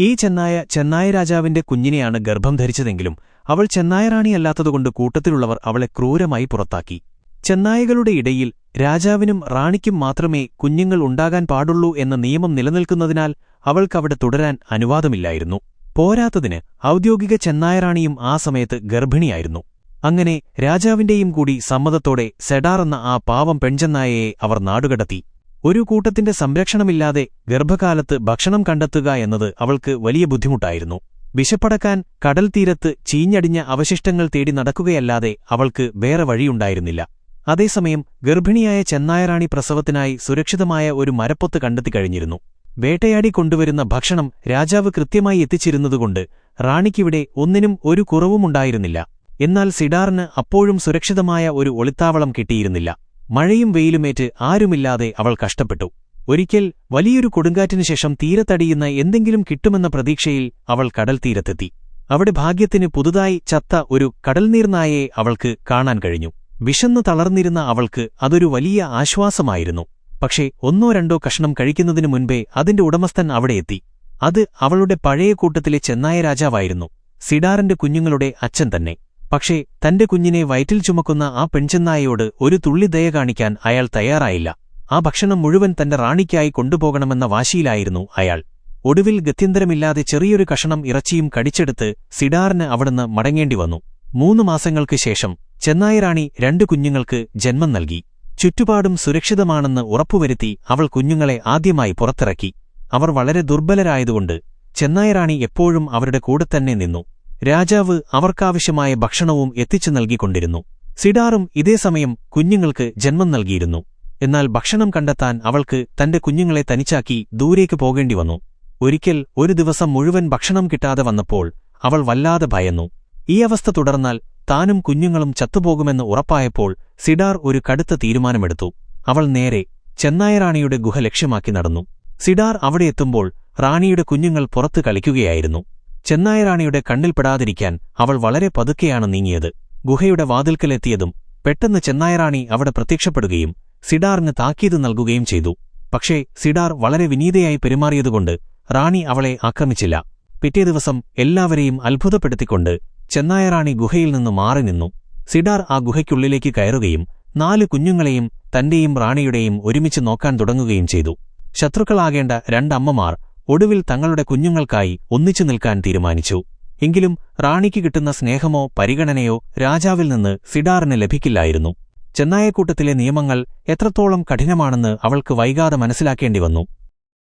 ഈ ചെന്നായ ചെന്നായ രാജാവിന്റെ കുഞ്ഞിനെയാണ് ഗർഭം ധരിച്ചതെങ്കിലും അവൾ ചെന്നായറാണിയല്ലാത്തതുകൊണ്ട് കൂട്ടത്തിലുള്ളവർ അവളെ ക്രൂരമായി പുറത്താക്കി. ചെന്നായകളുടെ ഇടയിൽ രാജാവിനും റാണിക്കും മാത്രമേ കുഞ്ഞുങ്ങൾ ഉണ്ടാകാൻ പാടുള്ളൂ എന്ന നിയമം നിലനിൽക്കുന്നതിനാൽ അവൾക്കവിടെ തുടരാൻ അനുവാദമില്ലായിരുന്നു. പോരാത്തതിന് ഔദ്യോഗിക ചെന്നായറാണിയും ആ സമയത്ത് ഗർഭിണിയായിരുന്നു. അങ്ങനെ രാജാവിന്റെയും കൂടി സമ്മതത്തോടെ സെഡാർ എന്ന ആ പാവം പെൺചെന്നായയെ അവർ നാടുകടത്തി. ഒരു കൂട്ടത്തിന്റെ സംരക്ഷണമില്ലാതെ ഗർഭകാലത്ത് ഭക്ഷണം കണ്ടെത്തുക എന്നത് അവൾക്ക് വലിയ ബുദ്ധിമുട്ടായിരുന്നു. വിശപ്പടക്കാൻ കടൽ തീരത്ത് ചീഞ്ഞടിഞ്ഞ അവശിഷ്ടങ്ങൾ തേടി നടക്കുകയല്ലാതെ അവൾക്ക് വേറെ വഴിയുണ്ടായിരുന്നില്ല. അതേസമയം ഗർഭിണിയായ ചെന്നായറാണി പ്രസവത്തിനായി സുരക്ഷിതമായ ഒരു മരപ്പൊത്ത് കണ്ടെത്തിക്കഴിഞ്ഞിരുന്നു വേട്ടയാടി കൊണ്ടുവരുന്ന ഭക്ഷണം രാജാവ് കൃത്യമായി എത്തിച്ചിരുന്നതുകൊണ്ട് റാണിക്കിവിടെ ഒന്നിനും ഒരു കുറവുമുണ്ടായിരുന്നില്ല. എന്നാൽ സിഡാറിന് അപ്പോഴും സുരക്ഷിതമായ ഒരു ഒളിത്താവളം കിട്ടിയിരുന്നില്ല. മഴയും വെയിലുമേറ്റ് ആരുമില്ലാതെ അവൾ കഷ്ടപ്പെട്ടു. ഒരിക്കൽ വലിയൊരു കൊടുങ്കാറ്റിനു ശേഷം തീരത്തടിയുന്ന എന്തെങ്കിലും കിട്ടുമെന്ന പ്രതീക്ഷയിൽ അവൾ കടൽ തീരത്തെത്തി. അവിടെ ഭാഗ്യത്തിന് പുതുതായി ചത്ത ഒരു കടൽനീർനായയെ അവൾക്ക് കാണാൻ കഴിഞ്ഞു. വിശന്നു തളർന്നിരുന്ന അവൾക്ക് അതൊരു വലിയ ആശ്വാസമായിരുന്നു. പക്ഷേ ഒന്നോ രണ്ടോ കഷ്ണം കഴിക്കുന്നതിനു മുൻപേ അതിന്റെ ഉടമസ്ഥൻ അവിടെ എത്തി. അത് അവളുടെ പഴയ കൂട്ടത്തിലെ ചെന്നായ രാജാവായിരുന്നു. സിഡാറിന്റെ കുഞ്ഞുങ്ങളുടെ അച്ഛൻ തന്നെ. പക്ഷേ തന്റെ കുഞ്ഞിനെ വയറ്റിൽ ചുമക്കുന്ന ആ പെൺചെന്നായയോട് ഒരു തുള്ളി ദയ കാണിക്കാൻ അയാൾ തയ്യാറായില്ല. ആ ഭക്ഷണം മുഴുവൻ തന്റെ റാണിക്കായി കൊണ്ടുപോകണമെന്ന വാശിയിലായിരുന്നു അയാൾ. ഒടുവിൽ ഗത്യന്തരമില്ലാതെ ചെറിയൊരു കഷണം ഇറച്ചിയും കടിച്ചെടുത്ത് സിഡാറിന് അവിടുന്ന് മടങ്ങേണ്ടി വന്നു. മൂന്ന് മാസങ്ങൾക്ക് ശേഷം ചെന്നായറാണി രണ്ടു കുഞ്ഞുങ്ങൾക്ക് ജന്മം നൽകി. ചുറ്റുപാടും സുരക്ഷിതമാണെന്ന് ഉറപ്പുവരുത്തി അവൾ കുഞ്ഞുങ്ങളെ ആദ്യമായി പുറത്തിറക്കി. അവർ വളരെ ദുർബലരായതുകൊണ്ട് ചെന്നായറാണി എപ്പോഴും അവരുടെ കൂടെ തന്നെ നിന്നു. രാജാവ് അവർക്കാവശ്യമായ ഭക്ഷണവും എത്തിച്ചു നൽകിക്കൊണ്ടിരുന്നു. സിഡാറും ഇതേസമയം കുഞ്ഞുങ്ങൾക്ക് ജന്മം നൽകിയിരുന്നു. എന്നാൽ ഭക്ഷണം കണ്ടെത്താൻ അവൾക്ക് തന്റെ കുഞ്ഞുങ്ങളെ തനിച്ചാക്കി ദൂരേക്ക് പോകേണ്ടി വന്നു. ഒരിക്കൽ ഒരു ദിവസം മുഴുവൻ ഭക്ഷണം കിട്ടാതെ വന്നപ്പോൾ അവൾ വല്ലാതെ ഭയന്നു. ഈ അവസ്ഥ തുടർന്നാൽ താനും കുഞ്ഞുങ്ങളും ചത്തുപോകുമെന്ന് ഉറപ്പായപ്പോൾ സിഡാർ ഒരു കടുത്ത തീരുമാനമെടുത്തു. അവൾ നേരെ ചെന്നായറാണിയുടെ ഗുഹ ലക്ഷ്യമാക്കി നടന്നു. സിഡാർ അവിടെ എത്തുമ്പോൾ റാണിയുടെ കുഞ്ഞുങ്ങൾ പുറത്തു കളിക്കുകയായിരുന്നു. ചെന്നായറാണിയുടെ കണ്ണിൽപ്പെടാതിരിക്കാൻ അവൾ വളരെ പതുക്കെയാണ് നീങ്ങിയത്. ഗുഹയുടെ വാതിൽക്കലെത്തിയതും പെട്ടെന്ന് ചെന്നായറാണി അവിടെ പ്രത്യക്ഷപ്പെടുകയും സിഡാറിന് താക്കീത് നൽകുകയും ചെയ്തു. പക്ഷേ സിഡാർ വളരെ വിനീതയായി പെരുമാറിയതുകൊണ്ട് റാണി അവളെ ആക്രമിച്ചില്ല. പിറ്റേ ദിവസം എല്ലാവരെയും അത്ഭുതപ്പെടുത്തിക്കൊണ്ട് ചെന്നായറാണി ഗുഹയിൽ നിന്ന് മാറി നിന്നു. സിഡാർ ആ ഗുഹയ്ക്കുള്ളിലേക്ക് കയറുകയും നാല് കുഞ്ഞുങ്ങളെയും തന്റെയും റാണിയുടെയും ഒരുമിച്ച് നോക്കാൻ തുടങ്ങുകയും ചെയ്തു. ശത്രുക്കളാകേണ്ട രണ്ടമ്മമാർ ഒടുവിൽ തങ്ങളുടെ കുഞ്ഞുങ്ങൾക്കായി ഒന്നിച്ചു നിൽക്കാൻ തീരുമാനിച്ചു. എങ്കിലും റാണിക്ക് കിട്ടുന്ന സ്നേഹമോ പരിഗണനയോ രാജാവിൽ നിന്ന് സിഡാറിന് ലഭിക്കില്ലായിരുന്നു. ചെന്നായക്കൂട്ടത്തിലെ നിയമങ്ങൾ എത്രത്തോളം കഠിനമാണെന്ന് അവൾക്ക് വൈകാതെ മനസ്സിലാക്കേണ്ടി വന്നു.